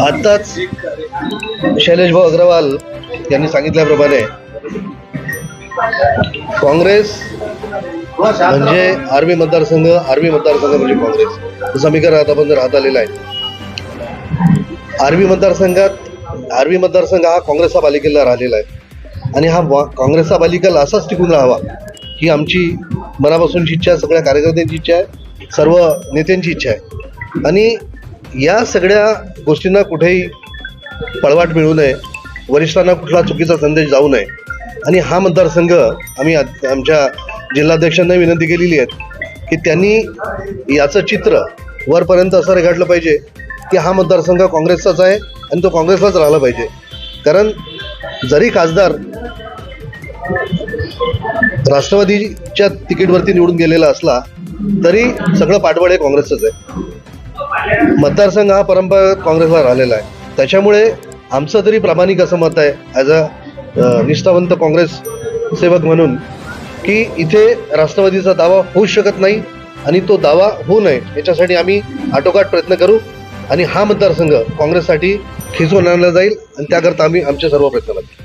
आत्ताच शैलेश भाऊ अग्रवाल यांनी सांगितल्याप्रमाणे काँग्रेस म्हणजे आर्मी मतदारसंघ आर्मी मतदारसंघ म्हणजे काँग्रेस. हे समीकरण आतापर्यंत राहत आलेलं आहे. आर्मी मतदारसंघात आर्मी मतदारसंघ हा काँग्रेसचा पालिकेला राहिलेला आहे. आणि हा वा- काँग्रेसचा बालिकेला असाच टिकून राहावा ही आमची मनापासूनची इच्छा सगळ्या कार्यकर्त्यांची इच्छा आहे सर्व नेत्यांची इच्छा आहे. आणि या सगळ्या गोष्टींना कुठेही पळवाट मिळू नये. वरिष्ठांना कुठला चुकीचा संदेश जाऊ नये. आणि हा मतदारसंघ आम्ही आमच्या जिल्हाध्यक्षांना विनंती केलेली आहे की त्यांनी याचं चित्र वरपर्यंत असं रेखाटलं पाहिजे की हा मतदारसंघ काँग्रेसचाच आहे आणि तो काँग्रेसलाच राहिला पाहिजे. कारण जरी खासदार राष्ट्रवादीच्या तिकीटवरती निवडून गेलेला असला तरी सगळं पाठबळ हे काँग्रेसचंच आहे. मतदारसंघ हा परंपरागत काँग्रेसला राहिलेला आहे. त्याच्यामुळे आमचं तरी प्रामाणिक असं मत आहे ॲज अ निष्ठावंत काँग्रेस सेवक म्हणून की इथे राष्ट्रवादीचा दावा होऊ शकत नाही आणि तो दावा होऊ नये याच्यासाठी आम्ही आटोकाट प्रयत्न करू आणि हा मतदारसंघ काँग्रेससाठी खिचून आणला जाईल आणि त्याकरता आम्ही आमचे सर्व प्रयत्न लागू